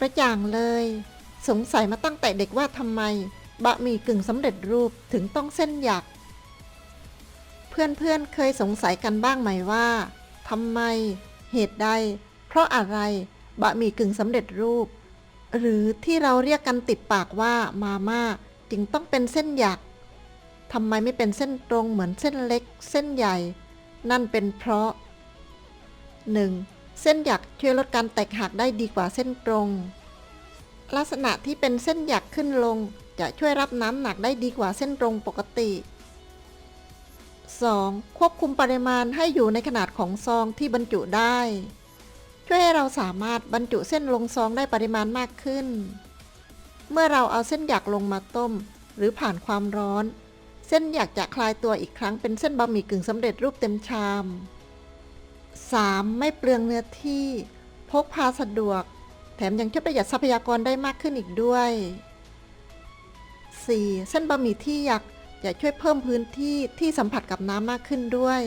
ประจ่างเลย สงสัยมาตั้งแต่เด็กว่าทำไม บะหมี่กึ่งสำเร็จรูปถึงต้องเส้นหยัก เพื่อนๆเคยสงสัยกันบ้างไหมว่าทำไม เหตุใด เพราะอะไร บะหมี่กึ่งสำเร็จรูป หรือที่เราเรียกกันติดปากว่ามาม่าจึงต้องเป็นเส้นหยักทำไมไม่เป็นเส้นตรงเหมือนเส้นเล็ก เส้นใหญ่ นั่นเป็นเพราะ 1. เส้นหยักช่วยลดการแตกหักได้ดีกว่าเส้นตรง ลักษณะที่เป็นเส้นหยักขึ้นลง จะช่วยรับน้ำหนักได้ดีกว่าเส้นตรงปกติ 2. ควบคุมปริมาณให้อยู่ในขนาดของซองที่บรรจุได้ ช่วยให้เราสามารถบรรจุเส้นลงซองได้ปริมาณมากขึ้น เมื่อเราเอาเส้นหยักลงมาต้ม หรือผ่านความร้อน เส้นหยักจะคลายตัวอีกครั้งเป็นเส้นบะหมี่กึ่งสำเร็จรูปเต็มชาม 3. ไม่เปลืองเนื้อที่ พกพาสะดวก แถมยังช่วยประหยัดทรัพยากรได้มากขึ้นอีกด้วย 4. เส้นบะหมี่ที่หยักจะช่วยเพิ่มพื้นที่ที่สัมผัสกับน้ำมากขึ้นด้วย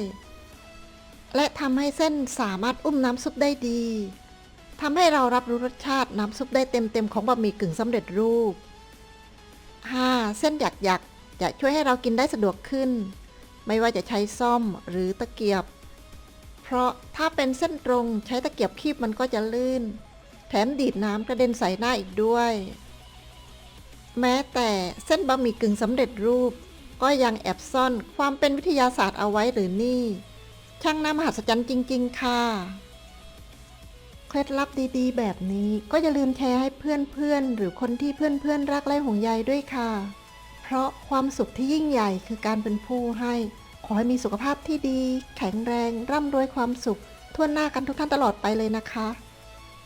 และทำให้เส้นสามารถอุ้มน้ำซุปได้ดีทำให้เรารับรู้รสชาติน้ำซุปได้เต็มๆของบะหมี่กึ่งสำเร็จรูป 5. เส้นหยักหยักๆจะช่วยให้เรากินได้สะดวกขึ้น ไม่ว่าจะใช้ซ่อมหรือตะเกียบ เพราะถ้าเป็นเส้นตรงใช้ตะเกียบคีบมันก็จะลื่น แถมดีดน้ำกระเด็นใส่หน้าอีกด้วย แม้แต่เส้นบะหมี่กึ่งสำเร็จรูป ก็ยังแอบซ่อนความเป็นวิทยาศาสตร์เอาไว้หรือนี่ ช่างน่ามหัศจรรย์จริง ๆ ค่ะ เคล็ดลับดีๆ แบบนี้ก็อย่าลืมแชร์ให้เพื่อนๆ หรือคนที่เพื่อนๆ รักและห่วงใยด้วยค่ะ เพราะความสุขที่ยิ่งใหญ่คือการเป็นผู้ให้ ขอให้มีสุขภาพที่ดี แข็งแรง ร่ำรวยความสุข ทั่วหน้ากันทุกท่านตลอดไปเลยนะคะ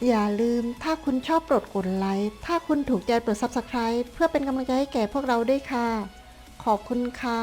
อย่าลืมถ้าคุณชอบโปรดกดไลค์ ถ้าคุณถูกใจโปรด Subscribe เพื่อเป็นกำลังใจให้แก่พวกเราด้วยค่ะ ขอบคุณค่ะ